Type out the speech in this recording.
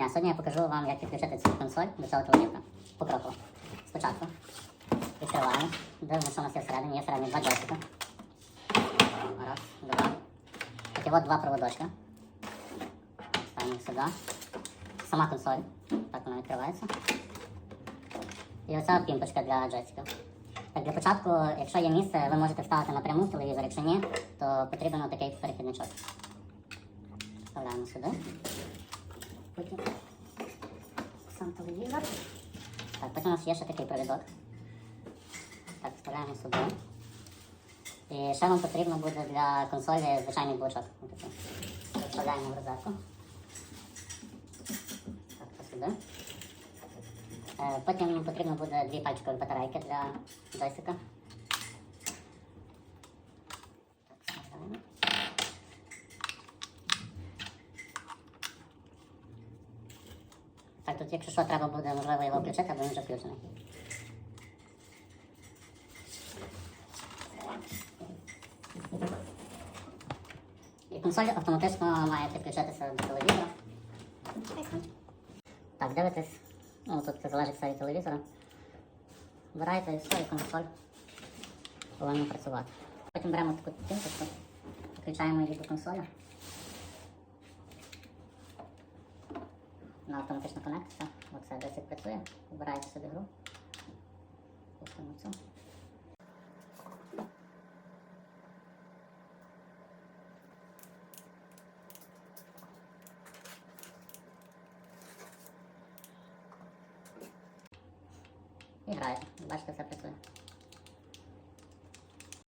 дня. Сьогодні я покажу вам, як підключити цю консоль до цього телевізора. Покроково. Спочатку відкриваємо, дивимося, що у нас є всередині. Є всередині два джойстика. Раз, два. Такі от два проводочка. Ставимо сюди. Сама консоль. Так вона відкривається. І оця пімпочка для джойстиків. Так, для початку, якщо є місце, ви можете вставити напряму в телевізор. Якщо ні, то потрібен такий перехідничок. Вставляємо сюди. Потім сам телевізор. Так, потім у нас є ще такий провідок. Так, вставляємо сюди. І ще вам потрібно буде для консолі звичайний блочок. Вставляємо в розетку. Так, це сюди. Е, Потім потрібно буде дві пальчикові батарейки для джойстика. Так, вставляємо. Так, тут якщо що, треба буде, можливо, його включити, або він вже включений. І консоль автоматично має підключитися до телевізора. Так, дивитесь, ну тут це залежить все від телевізора. Вбираєте і все, і консоль повинна працювати. Потім беремо таку пінку, включаємо її до консолі. Вона автоматично конектиться. Оце досить працює. Вибираєте собі гру. Пустимо цю. І граєте. Бачите, все працює.